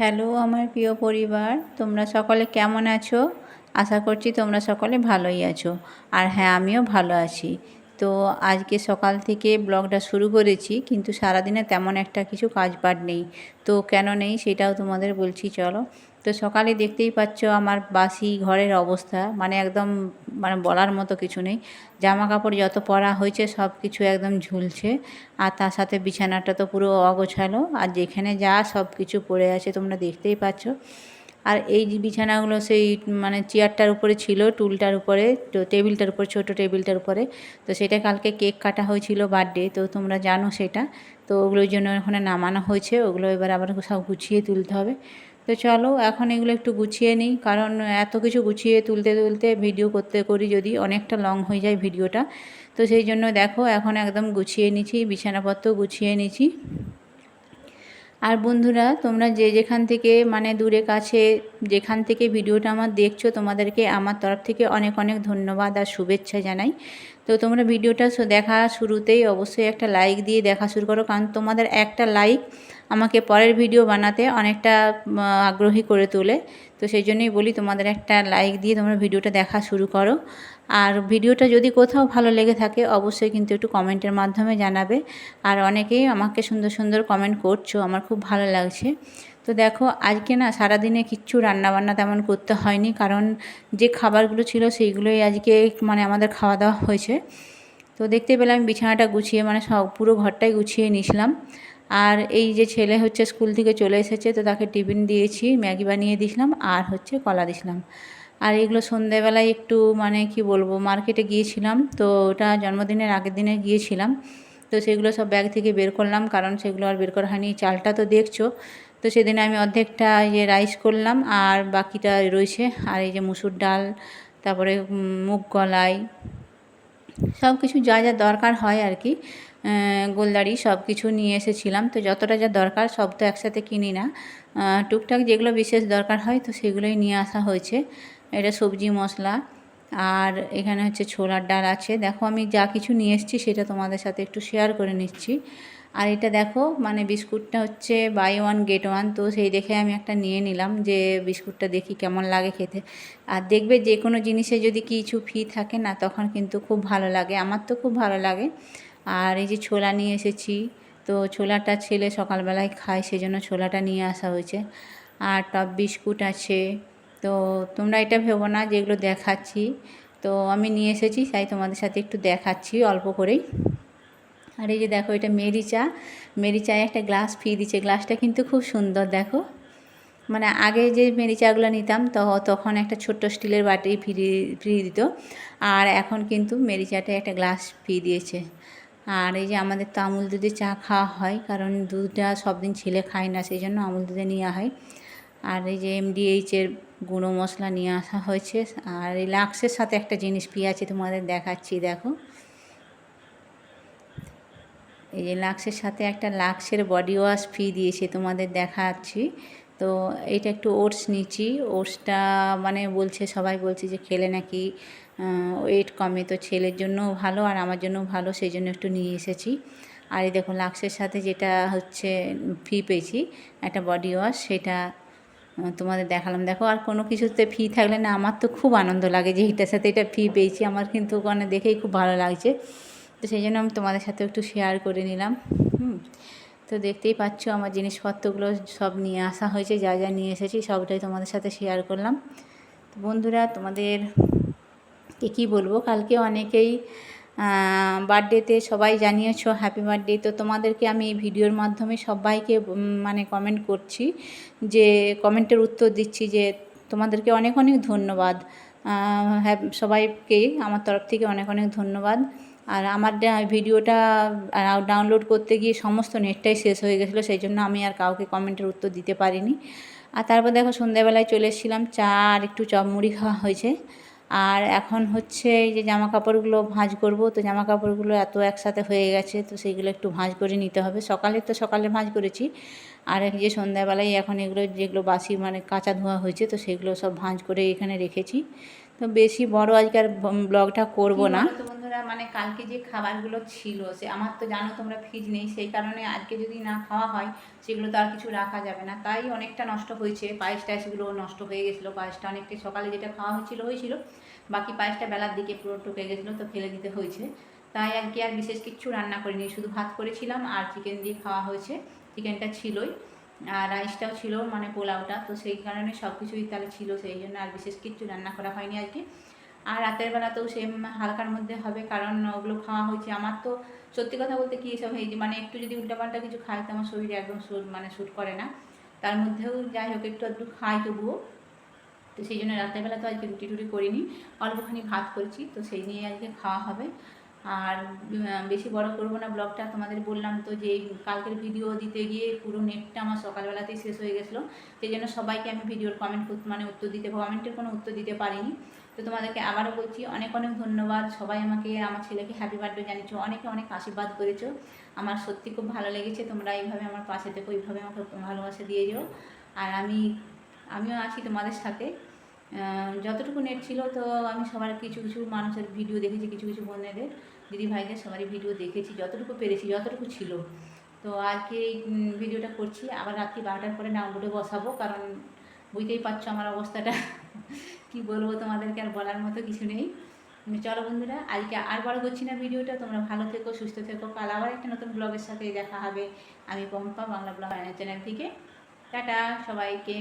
Hello আমার প্রিয় পরিবার, তোমরা সকলে কেমন আছো? আশা করছি তোমরা সকলে ভালোই আছো। আর হ্যাঁ আমিও ভালো আছি। তো আজকে সকাল থেকে ব্লগটা শুরু করেছি, কিন্তু সারাদিনে তেমন একটা কিছু কাজ পাট নেই। তো কেন নেই সেটাও তোমাদের বলছি, চলো। তো সকালে দেখতেই পাচ্ছ আমার বাসি ঘরের অবস্থা। মানে একদম মানে বলার মতো কিছু নেই। জামা কাপড় যত পরা হয়েছে সব কিছু একদম ঝুলছে। আর তার সাথে বিছানাটা তো পুরো অগোছালো। আর যেখানে যা সব কিছু পড়ে আছে তোমরা দেখতেই পাচ্ছ। আর এই যে বিছানাগুলো সেই মানে চেয়ারটার উপরে ছিল, টুলটার উপরে, তো টেবিলটার উপরে, ছোটো টেবিলটার উপরে। তো সেটা কালকে কেক কাটা হয়েছিল বার্থডে, তো তোমরা জানো সেটা। তো ওগুলোর জন্য ওখানে নামানো হয়েছে। ওগুলো এবার আবার সব গুছিয়ে তুলতে হবে। তো চলো এখন এগুলো একটু গুছিয়ে নিই। কারণ এত কিছু গুছিয়ে তুলতে তুলতে ভিডিও করতে করি যদি অনেকটা লং হয়ে যায় ভিডিওটা তো সেই জন্য দেখো এখন একদম গুছিয়ে নিচ্ছি বিছানাপত্র গুছিয়ে নিচ্ছি। আর বন্ধুরা, তোমরা যে যেখান থেকে মানে দূরে, কাছে যেখান থেকে ভিডিওটা আমার দেখছ, তোমাদেরকে আমার তরফ থেকে অনেক অনেক ধন্যবাদ আর শুভেচ্ছা জানাই। তো তোমরা ভিডিওটা দেখা শুরুতেই অবশ্যই একটা লাইক দিয়ে দেখা শুরু করো, কারণ তোমাদের একটা লাইক আমাকে পরের ভিডিও বানাতে অনেকটা আগ্রহী করে তোলে। তো সেই জন্যই বলি, তোমাদের একটা লাইক দিয়ে তোমরা ভিডিওটা দেখা শুরু করো। আর ভিডিওটা যদি কোথাও ভালো লেগে থাকে, অবশ্যই কিন্তু একটু কমেন্টের মাধ্যমে জানাবে। আর অনেকেই আমাকে সুন্দর সুন্দর কমেন্ট করছ, আমার খুব ভালো লাগছে। তো দেখো, আজকে না সারাদিনে কিচ্ছু রান্নাবান্না তেমন করতে হয়নি, কারণ যে খাবারগুলো ছিল সেইগুলোই আজকে মানে আমাদের খাওয়া দাওয়া হয়েছে। তো দেখতে পেলাম বিছানাটা গুছিয়ে মানে সব পুরো ঘরটাই গুছিয়ে নিয়েছিলাম। আর এই যে ছেলে হচ্ছে স্কুল থেকে চলে এসেছে, তো তাকে টিফিন দিয়েছি, ম্যাগি বানিয়ে দিয়েছিলাম, আর হচ্ছে কলা দিয়েছিলাম। আর এগুলো সন্ধেবেলায় একটু মানে কি বলব, মার্কেটে গিয়েছিলাম, তো ওটা জন্মদিনের আগের দিনে গিয়েছিলাম, তো সেগুলো সব ব্যাগ থেকে বের করলাম, কারণ সেগুলো আর বের করা হয়নি, চালটা তো দেখছ, তো সেদিন আমি অর্ধেকটা ইয়ে রাইস করলাম, আর বাকিটা রয়েছে, আর এই যে মুসুর ডাল, তারপরে মুগ কলাই, সব কিছু যা যা দরকার হয় আর কি গোলদারি সব কিছু নিয়ে এসেছিলাম, তো যতটা যা দরকার সব তো একসাথে কিনি না টুকটাক যেগুলো বিশেষ দরকার হয় তো সেগুলোই নিয়ে আসা হয়েছে এটা সবজি মশলা আর এখানে হচ্ছে ছোলার ডাল আছে। দেখো আমি যা কিছু নিয়ে এসেছি সেটা তোমাদের সাথে একটু শেয়ার করে নিচ্ছি। আর এটা দেখো মানে বিস্কুটটা হচ্ছে বাই ওয়ান গেট ওয়ান তো সেই দেখে আমি একটা নিয়ে নিলাম যে বিস্কুটটা দেখি কেমন লাগে খেতে। আর দেখবে যে কোনো জিনিসে যদি কিছু ফি থাকে না, তখন কিন্তু খুব ভালো লাগে। আমার তো খুব ভালো লাগে। আর এই যে ছোলা নিয়ে এসেছি, তো ছোলাটা ছেলে সকালবেলায় খায়, সেজন্য ছোলাটা নিয়ে আসা হয়েছে। আর টপ বিস্কুট আছে তো তোমরা এটা ভেবো না যেগুলো দেখাচ্ছি। তো আমি নিয়ে এসেছি, তাই তোমাদের সাথে একটু দেখাচ্ছি অল্প করেই। আর এই যে দেখো, এটা মেরি চা। মেরি চায়ে একটা গ্লাস ফ্রি দিচ্ছে গ্লাসটা কিন্তু খুব সুন্দর, দেখো। মানে আগে যে মেরি চাগুলো নিতাম, তো তখন একটা ছোট্ট স্টিলের বাটি ফ্রি ফ্রি দিত। আর এখন কিন্তু মেরি চাটা একটা গ্লাস ফ্রি দিয়েছে। আর এই যে আমাদের তো আমুল দুধে চা খাওয়া হয়, কারণ দুধটা সব দিন ছেলে খায় না, সেই জন্য আমুল দুধে নেওয়া হয়। আর এই যে এমডিএইচের গুঁড়ো মশলা নিয়ে আসা হয়েছে। আর এই লাক্সের সাথে একটা জিনিস আছে তোমাদের দেখাচ্ছি, দেখো। এই যে লাক্সের সাথে একটা লাক্সের বডি ওয়াশ ফ্রি দিয়েছে তোমাদের দেখাচ্ছি। তো এটা একটু ওটস নিচ্ছি। ওটসটা মানে বলছে, সবাই বলছে যে খেলে নাকি ওয়েট কমে। তো ছেলের জন্যও ভালো আর আমার জন্যও ভালো, সেই জন্য একটু নিয়ে এসেছি। আর এই দেখো, লাক্সের সাথে যেটা হচ্ছে ফি পেয়েছি, একটা বডি ওয়াশ সেটা তোমাদের দেখালাম। দেখো, আর কোনো কিছুতে ফি থাকলে না, আমার তো খুব আনন্দ লাগে যে এটার সাথে এটা ফি পেয়েছি। আমার কিন্তু ওখানে দেখেই খুব ভালো লাগছে। তো সেই জন্য আমি তোমাদের সাথে একটু শেয়ার করে নিলাম। হুম। তো দেখতেই পাচ্ছ, আমার জিনিসপত্রগুলো সব নিয়ে আসা হয়েছে, যা যা নিয়ে এসেছি, সবটাই তোমাদের সাথে শেয়ার করলাম। তো বন্ধুরা, তোমাদের কে কী বলব? কালকে অনেকেই বার্থডেতে সবাই জানিয়েছ হ্যাপি বার্থডে তো তোমাদেরকে আমি এই ভিডিওর মাধ্যমে সবাইকে মানে কমেন্ট করছি, যে কমেন্টের উত্তর দিচ্ছি যে তোমাদেরকে অনেক অনেক ধন্যবাদ। হ্যাঁ সবাইকেই আমার তরফ থেকে অনেক অনেক ধন্যবাদ। আর আমার ভিডিওটা ডাউনলোড করতে গিয়ে সমস্ত নেটটাই শেষ হয়ে গেছিল, সেই জন্য আমি আর কাউকে কমেন্টের উত্তর দিতে পারিনি। আর তারপর দেখো সন্ধ্যাবেলায় চলে এসেছিলাম, চা আর একটু চপ মুড়ি খাওয়া হয়েছে। আর এখন হচ্ছে এই যে জামা কাপড়গুলো ভাঁজ করব, তো জামা কাপড়গুলো এত একসাথে হয়ে গেছে, তো সেইগুলো একটু ভাঁজ করে নিতে হবে। সকালে তো সকালে ভাঁজ করেছি, আর এই যে সন্ধ্যাবেলায় এখন এগুলো যেগুলো বাসি মানে কাঁচা ধোয়া হয়েছে, তো সেগুলো সব ভাঁজ করে এখানে রেখেছি। তো বেশি বড় আজকে আর ব্লগটা করব না। তো বন্ধুরা? মানে কালকে যে খাবারগুলো ছিল সে আমার তো জানো তোমরা ফ্রিজ নেই সেই কারণে আজকে যদি না খাওয়া হয় সেগুলো তো আর কিছু রাখা যাবে না। তাই অনেকটা নষ্ট হয়েছে। পায়েস টায়েসগুলো নষ্ট হয়ে গেছিল। পায়েসটা অনেকটাই সকালে যেটা খাওয়া হয়েছিল হয়েছিল। বাকি পায়েসটা বেলার দিকে পুরো টুকে গেছিল তো ফেলে দিতে হয়েছে। তাই আর কি আর বিশেষ কিচ্ছু রান্না করিনি। শুধু ভাত করেছিলাম আর চিকেন দিয়ে খাওয়া হয়েছে। চিকেনটা ছিলই। আর রাইসটাও ছিল মানে পোলাওটা, তো সেই কারণে সব কিছুই তাহলে ছিল, সেই জন্য আর বিশেষ কিছু রান্না করা হয়নি আজকে আর রাতের বেলাতেও সেম হালকার মধ্যে হবে, কারণ ওগুলো খাওয়া হয়েছে। আমার তো সত্যি কথা বলতে কি এসব হয়েছে মানে একটু যদি উল্টাপাল্টা কিছু খাই, তো আমার শরীরে একদম মানে শ্যুট করে না। তার মধ্যেও যাই হোক, একটু একটু খাই তবুও। তো সেই জন্য রাতের বেলা তো আজকে রুটি টুটি করিনি, অল্পখানি ভাত করছি, তো সেই নিয়ে আজকে খাওয়া হবে। আর বেশি বড় করব না ব্লগটা। তোমাদের বললাম তো যে, কালকের ভিডিও দিতে গিয়ে পুরো নেটটা আমার সকালবেলাতেই শেষ হয়ে গেছিল। সেই জন্য সবাইকে আমি ভিডিওর কমেন্ট মানে উত্তর দিতে কমেন্টের কোনো উত্তর দিতে পারিনি। তো তোমাদেরকে আবারও বলছি, অনেক অনেক ধন্যবাদ। সবাই আমাকে, আমার ছেলেকে হ্যাপি বার্থডে জানিয়েছো। অনেকে অনেক আশীর্বাদ করেছ। আমার সত্যি খুব ভালো লেগেছে। তোমরা এইভাবে আমার পাশে থেকো, এইভাবে আমাকে ভালোবাসা দিয়ে যাও আর আমি, আমিও আছি তোমাদের সাথে। যতটুকু নেট ছিল, তো আমি সবার কিছু কিছু মানুষের ভিডিও দেখেছি, কিছু কিছু বোনেদের দিদি ভাইদের সবারই ভিডিও দেখেছি, যতটুকু পেরেছি, যতটুকু ছিল। তো আজকে এই ভিডিওটা করছি, আবার রাত্রি বারোটার পরে ডাউনলোডে বসাবো, কারণ বুঝতেই পারছ আমার অবস্থাটা। কি বলব তোমাদেরকে, আর বলার মতো কিছু নেই। চলো বন্ধুরা, আজকে আর বড় করছি না ভিডিওটা, তোমরা ভালো থেকো, সুস্থ থেকো, কাল আবার একটা নতুন ব্লগের সাথে দেখা হবে। আমি পম্পা, বাংলা ব্লগ চ্যানেল থেকে। টাটা সবাইকে।